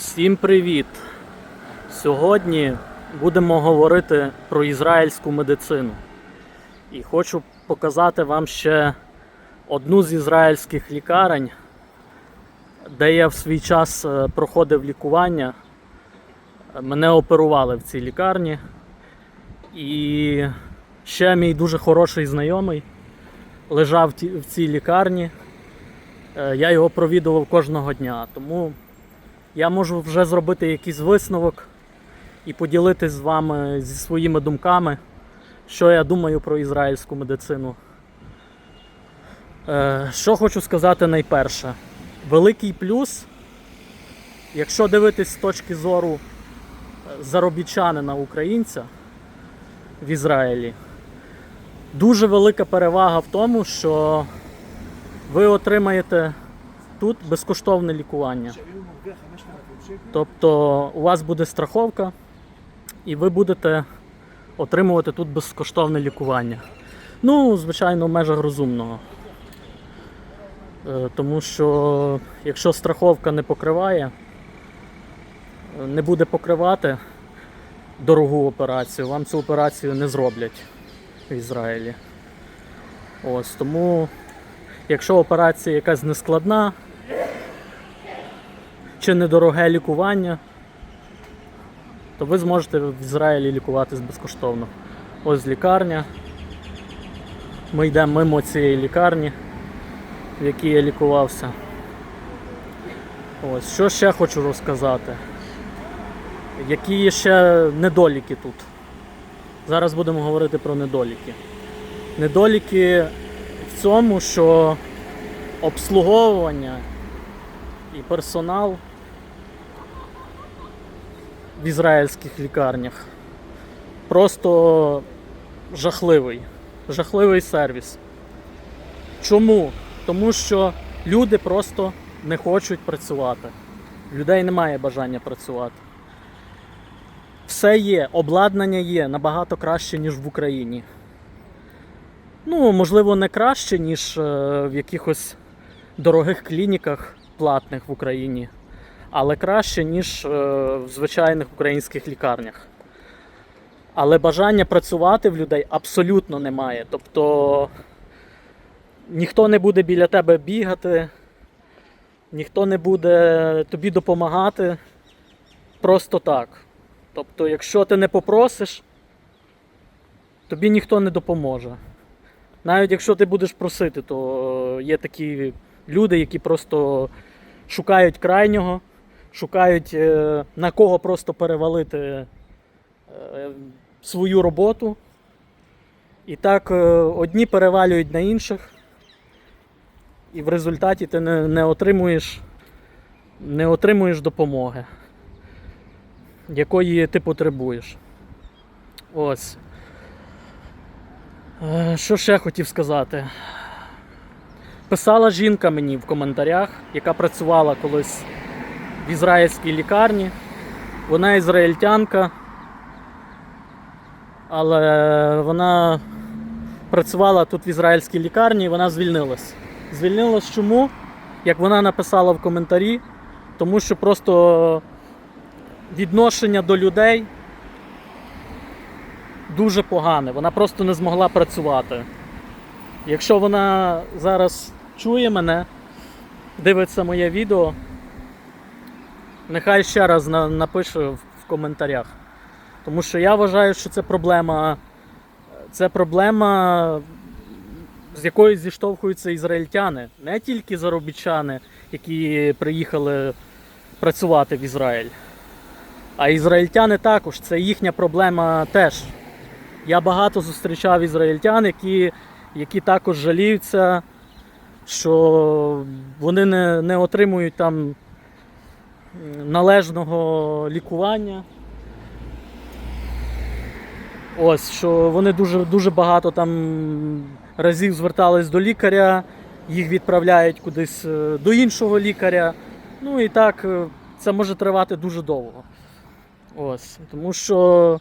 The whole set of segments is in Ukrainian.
Всім привіт! Сьогодні будемо говорити про ізраїльську медицину. І хочу показати вам ще одну з ізраїльських лікарень, де я в свій час е, проходив лікування. Мене оперували в цій лікарні. І ще мій дуже хороший знайомий лежав в цій лікарні. Е, Я його провідував кожного дня. Тому я можу вже зробити якийсь висновок і поділитись з вами зі своїми думками, що я думаю про ізраїльську медицину. Е, Що хочу сказати найперше. Великий плюс, якщо дивитись з точки зору е, заробітчанина українця в Ізраїлі, дуже велика перевага в тому, що ви отримаєте тут безкоштовне лікування. Тобто у вас буде страховка, і ви будете отримувати тут безкоштовне лікування. Ну, звичайно, в межах розумного. Е, Тому що якщо страховка не покриває, не буде покривати дорогу операцію, вам цю операцію не зроблять в Ізраїлі. Ось тому, якщо операція якась нескладна, чи недороге лікування, то ви зможете в Ізраїлі лікуватись безкоштовно. Ось лікарня. Ми йдемо мимо цієї лікарні, в якій я лікувався. Ось, що ще хочу розказати. Які є ще недоліки тут. Зараз будемо говорити про недоліки. Недоліки в цьому, що обслуговування і персонал в ізраїльських лікарнях просто жахливий. Жахливий сервіс. Чому? Тому що люди просто не хочуть працювати. Людей немає бажання працювати. Все є, обладнання є набагато краще, ніж в Україні. Ну, можливо, не краще, ніж е, в якихось дорогих клініках платних в Україні, але краще, ніж е, в звичайних українських лікарнях. Але бажання працювати в людей абсолютно немає. Тобто ніхто не буде біля тебе бігати, ніхто не буде тобі допомагати просто так. Тобто, якщо ти не попросиш, тобі ніхто не допоможе. Навіть якщо ти будеш просити, то є такі люди, які просто шукають крайнього, шукають е, на кого просто перевалити е, свою роботу. І так е, одні перевалюють на інших, і в результаті ти не, не отримуєш, не отримуєш допомоги, якої ти потребуєш. Ось. Що ще хотів сказати? Писала жінка мені в коментарях, яка працювала колись в ізраїльській лікарні. Вона ізраїльтянка, але вона працювала тут в ізраїльській лікарні і вона звільнилась. Звільнилась чому? Як вона написала в коментарі, тому що просто відношення до людей дуже погане. Вона просто не змогла працювати. Якщо вона зараз чує мене, дивиться моє відео, нехай ще раз на- напише в коментарях. Тому що я вважаю, що це проблема. Це проблема, з якою зіштовхуються ізраїльтяни, не тільки заробітчани, які приїхали працювати в Ізраїль. А ізраїльтяни також, це їхня проблема теж. Я багато зустрічав ізраїльтян, які, які також жаліються, що вони не, не отримують там належного лікування. Ось, що вони дуже, дуже багато там разів звертались до лікаря, їх відправляють кудись е, до іншого лікаря. Ну і так е, це може тривати дуже довго. Ось, тому що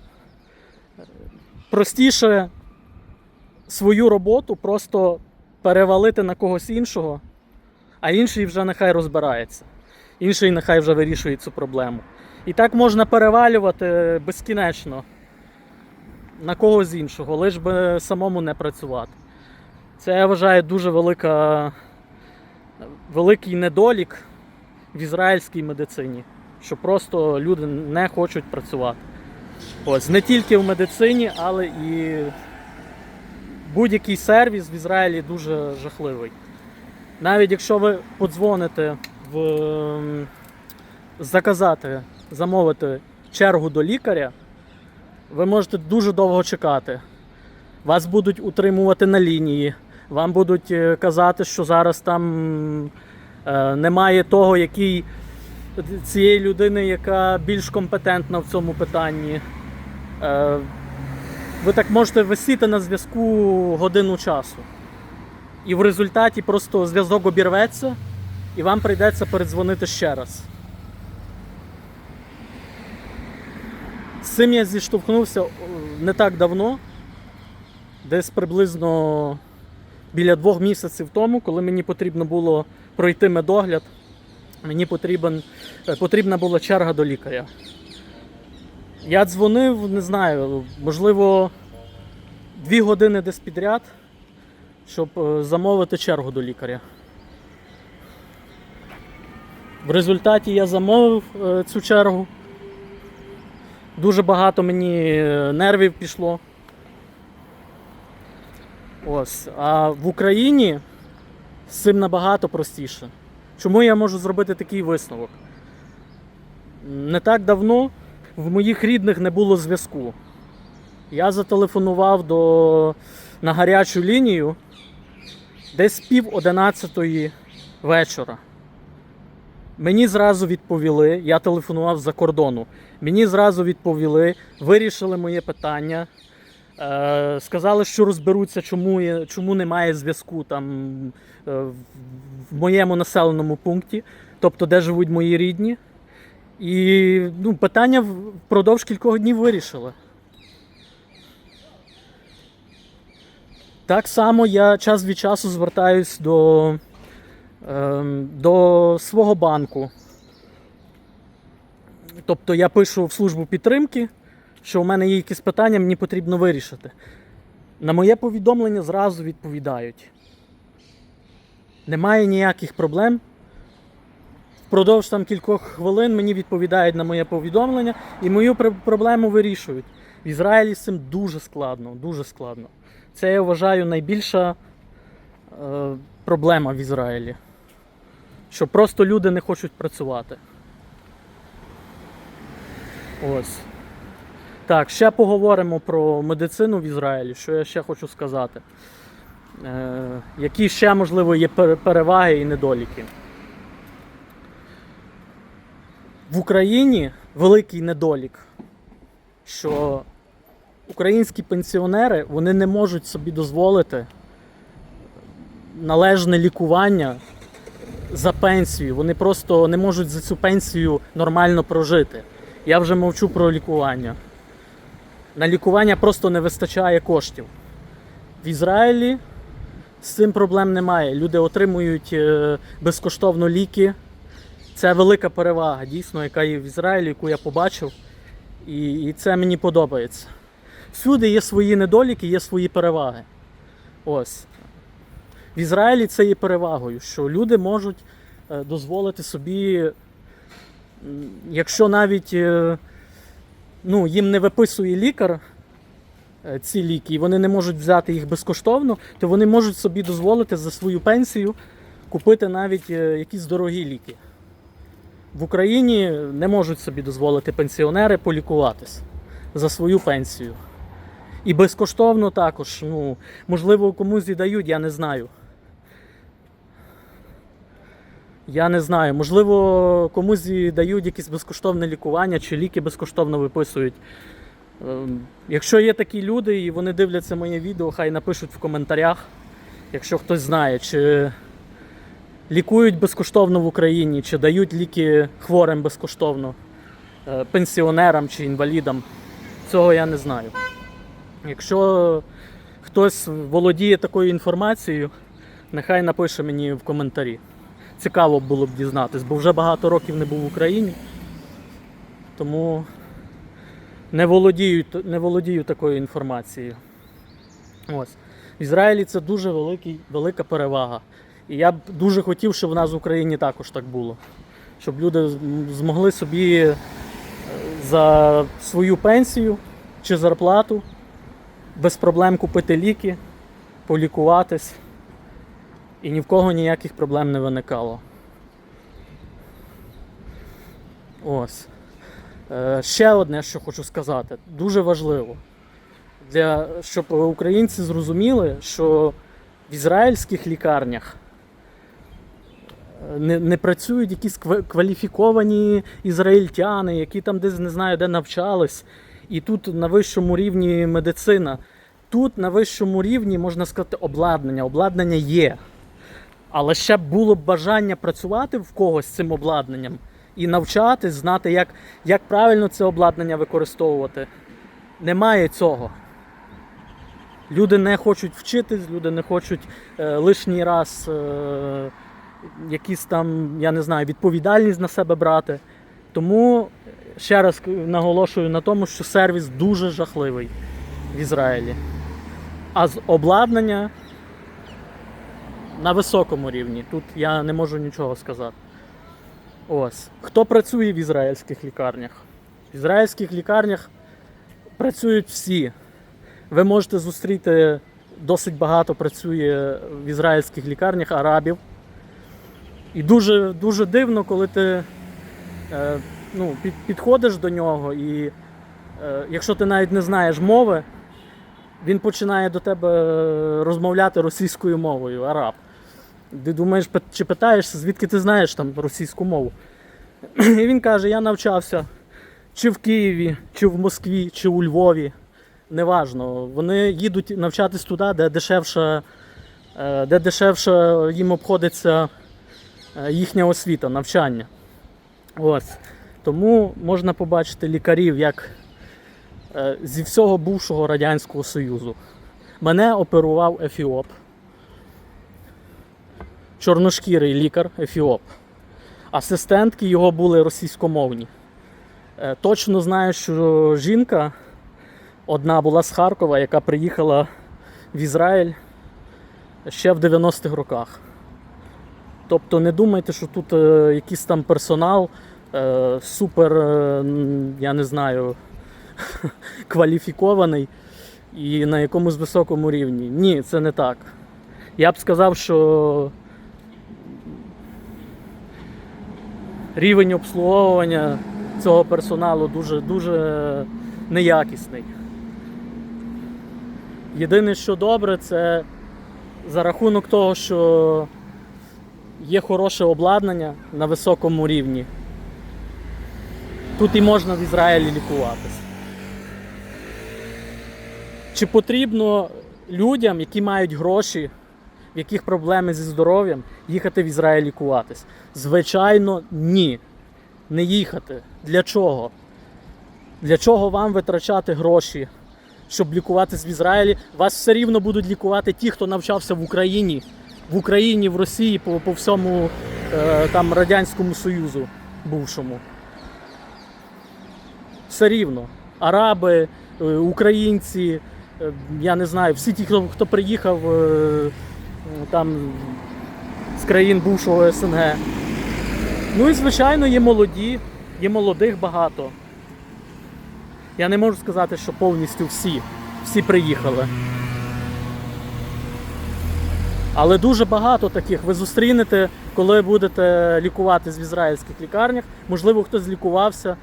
простіше свою роботу просто перевалити на когось іншого, а інший вже нехай розбирається. Інший нехай вже вирішує цю проблему. І так можна перевалювати безкінечно на когось іншого, лиш би самому не працювати. Це я вважаю дуже велика, великий недолік в ізраїльській медицині, що просто люди не хочуть працювати. Ось не тільки в медицині, але і будь-який сервіс в Ізраїлі дуже жахливий. Навіть якщо ви подзвоните в заказати, замовити чергу до лікаря, ви можете дуже довго чекати. Вас будуть утримувати на лінії, вам будуть е, казати, що зараз там е, немає того, який цієї людини, яка більш компетентна в цьому питанні. Е, ви так можете висіти на зв'язку годину часу. І в результаті просто зв'язок обірветься, і вам прийдеться передзвонити ще раз. З цим я зіштовхнувся е, не так давно, десь приблизно біля двох місяців тому, коли мені потрібно було пройти медогляд, мені потрібен, е, потрібна була черга до лікаря. Я дзвонив, не знаю, можливо, дві години десь підряд, щоб е, замовити чергу до лікаря. В результаті я замовив е, цю чергу. Дуже багато мені е, нервів пішло. Ось. А в Україні з цим набагато простіше. Чому я можу зробити такий висновок? Не так давно в моїх рідних не було зв'язку. Я зателефонував до, на гарячу лінію десь пів одинадцятої вечора. Мені зразу відповіли, я телефонував з-за кордону. Мені зразу відповіли, вирішили моє питання. Е, сказали, що розберуться, чому, чому немає зв'язку там е, в- моєму населеному пункті, тобто де живуть мої рідні. І ну, питання впродовж кількох днів вирішили. Так само я час від часу звертаюсь до, до свого банку. Тобто я пишу в службу підтримки, що у мене є якісь питання, мені потрібно вирішити. На моє повідомлення зразу відповідають. Немає ніяких проблем. Впродовж там кількох хвилин мені відповідають на моє повідомлення і мою проблему вирішують. В Ізраїлі з цим дуже складно, дуже складно. Це я вважаю найбільша е, проблема в Ізраїлі. Що просто люди не хочуть працювати. Ось. Так, ще поговоримо про медицину в Ізраїлі, що я ще хочу сказати. Е, які ще, можливо, є переваги і недоліки. В Україні великий недолік, що українські пенсіонери вони не можуть собі дозволити належне лікування за пенсію. Вони просто не можуть за цю пенсію нормально прожити. Я вже мовчу про лікування. На лікування просто не вистачає коштів. В Ізраїлі з цим проблем немає. Люди отримують е, безкоштовно ліки. Це велика перевага, дійсно, яка є в Ізраїлі, яку я побачив. І, і це мені подобається. Всюди є свої недоліки, є свої переваги. Ось. В Ізраїлі це є перевагою, що люди можуть е, дозволити собі, якщо навіть е, ну, їм не виписує лікар е, ці ліки, і вони не можуть взяти їх безкоштовно, то вони можуть собі дозволити за свою пенсію купити навіть якісь дорогі ліки. В Україні не можуть собі дозволити пенсіонери полікуватись за свою пенсію. І безкоштовно також. Ну, можливо, комусь і дають, я не знаю. Я не знаю. Можливо, комусь дають якесь безкоштовне лікування чи ліки безкоштовно виписують. Ем, Якщо є такі люди і вони дивляться моє відео, хай напишуть в коментарях, якщо хтось знає, чи лікують безкоштовно в Україні, чи дають ліки хворим безкоштовно, е, пенсіонерам чи інвалідам. Цього я не знаю. Якщо хтось володіє такою інформацією, нехай напише мені в коментарі. Цікаво було б дізнатись, бо вже багато років не був в Україні. Тому не володію, не володію такою інформацією. Ось. В Ізраїлі це дуже великий, велика перевага. І я б дуже хотів, щоб в нас в Україні також так було. Щоб люди змогли собі е, за свою пенсію чи зарплату без проблем купити ліки, полікуватись. І ні в кого ніяких проблем не виникало. Ось. Е, ще одне, що хочу сказати, дуже важливо, для, щоб українці зрозуміли, що в ізраїльських лікарнях е, не, не працюють якісь кваліфіковані ізраїльтяни, які там десь не знаю, де навчались. І тут на вищому рівні медицина. Тут на вищому рівні можна сказати обладнання. Обладнання є. Але ще було б бажання працювати в когось з цим обладнанням і навчатись, знати, як, як правильно це обладнання використовувати. Немає цього. Люди не хочуть вчитись, люди не хочуть е, лишній раз е, якісь там, я не знаю, відповідальність на себе брати. Тому ще раз наголошую на тому, що сервіс дуже жахливий в Ізраїлі. А з обладнання на високому рівні. Тут я не можу нічого сказати. Ось. Хто працює в ізраїльських лікарнях? В ізраїльських лікарнях працюють всі. Ви можете зустріти досить багато працює в ізраїльських лікарнях арабів. І дуже, дуже дивно, коли ти е, ну, під, підходиш до нього, і е, якщо ти навіть не знаєш мови, він починає до тебе розмовляти російською мовою, араб. Ти думаєш, чи питаєшся, звідки ти знаєш там російську мову? І він каже: я навчався чи в Києві, чи в Москві, чи у Львові. Неважно. Вони їдуть навчатись туди, де дешевше, де дешевше їм обходиться е, їхня освіта, навчання. Ось. Тому можна побачити лікарів як е, зі всього бувшого Радянського Союзу. Мене оперував Ефіоп. Чорношкірий лікар Ефіоп. Асистентки його були російськомовні. Е, Точно знаю, що жінка одна була з Харкова, яка приїхала в Ізраїль ще в 90-х роках. Тобто не думайте, що тут е, якийсь там персонал е, супер, я не знаю, кваліфікований і на якомусь високому рівні. Ні, це не так. Я б сказав, що рівень обслуговування цього персоналу дуже, дуже неякісний. Єдине, що добре, це за рахунок того, що є хороше обладнання на високому рівні. Тут і можна в Ізраїлі лікуватися. Чи потрібно людям, які мають гроші, в яких проблеми зі здоров'ям, їхати в Ізраїль лікуватись? Звичайно, ні. Не їхати. Для чого? Для чого вам витрачати гроші, щоб лікуватись в Ізраїлі? Вас все рівно будуть лікувати ті, хто навчався в Україні, в Україні, в Росії, по, по всьому е, там Радянському Союзу бувшому. Все рівно. Араби, е, українці, е, я не знаю, всі ті, хто, хто приїхав е, там з країн бувшого СНГ. Ну і звичайно є молоді, є молодих багато. Я не можу сказати, що повністю всі, всі приїхали. Але дуже багато таких ви зустрінете, коли будете лікуватись в ізраїльських лікарнях. Можливо, хтось лікувався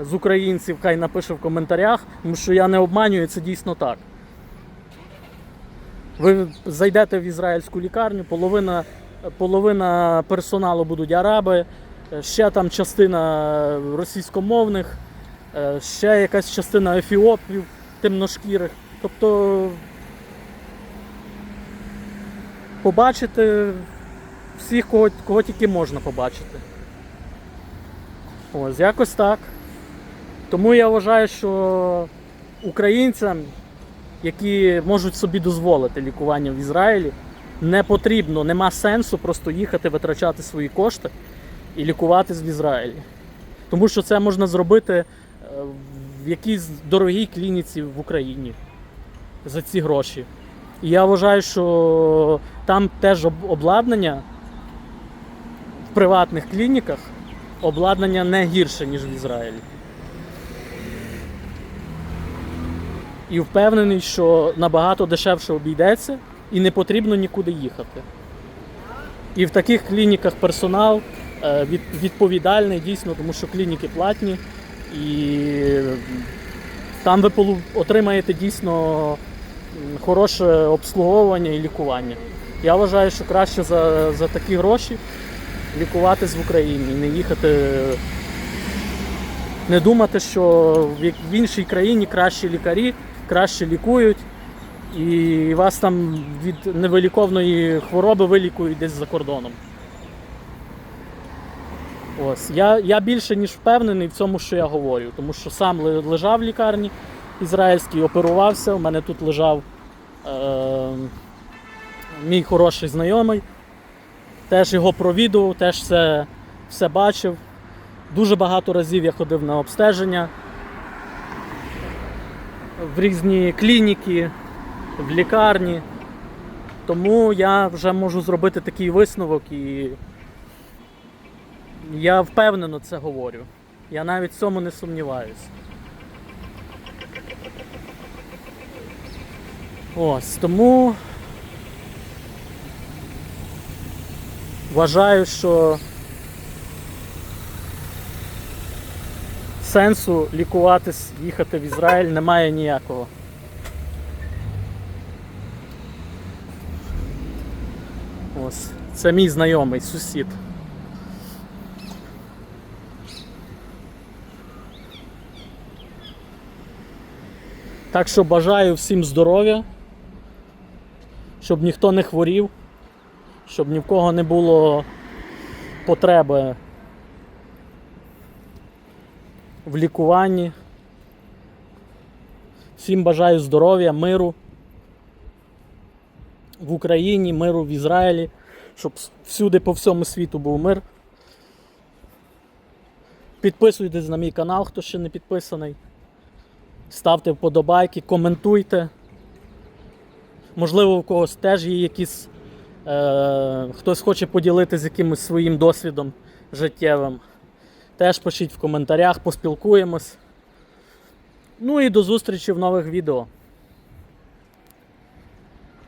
з українців, хай напише в коментарях, тому що я не обманюю, це дійсно так. Ви зайдете в ізраїльську лікарню, половина, половина персоналу будуть араби, е, ще там частина російськомовних, е, ще якась частина ефіопів темношкірих. Тобто побачити всіх, кого, кого тільки можна побачити. Ось, якось так. Тому я вважаю, що українцям, які можуть собі дозволити лікування в Ізраїлі, не потрібно, нема сенсу просто їхати витрачати свої кошти і лікуватись в Ізраїлі. Тому що це можна зробити е, в якійсь дорогій клініці в Україні за ці гроші. І я вважаю, що там теж обладнання в приватних клініках обладнання не гірше, ніж в Ізраїлі. І впевнений, що набагато дешевше обійдеться і не потрібно нікуди їхати. І в таких клініках персонал е, відповідальний дійсно, тому що клініки платні, і там ви отримаєте дійсно хороше обслуговування і лікування. Я вважаю, що краще за, за такі гроші лікуватись в Україні, не їхати, не думати, що в іншій країні кращі лікарі, краще лікують, і вас там від невиліковної хвороби вилікують десь за кордоном. Ось. Я, я більше ніж впевнений в цьому, що я говорю, тому що сам лежав в лікарні ізраїльській, оперувався. У мене тут лежав е, мій хороший знайомий. Теж його провідував, теж все, все бачив. Дуже багато разів я ходив на обстеження в різні клініки, в лікарні. Тому я вже можу зробити такий висновок і я впевнено це говорю. Я навіть в цьому не сумніваюся. Ось тому вважаю, що сенсу лікуватись, їхати в Ізраїль немає ніякого. Ось, це мій знайомий сусід. Так що бажаю всім здоров'я, щоб ніхто не хворів, щоб ні в кого не було потреби в лікуванні. Всім бажаю здоров'я, миру в Україні, миру в Ізраїлі, щоб всюди по всьому світу був мир. Підписуйтесь на мій канал, хто ще не підписаний. Ставте вподобайки, коментуйте. Можливо, у когось теж є якісь. Е, хтось хоче поділитися якимось своїм досвідом життєвим. Теж пишіть в коментарях, поспілкуємось. Ну і до зустрічі в нових відео.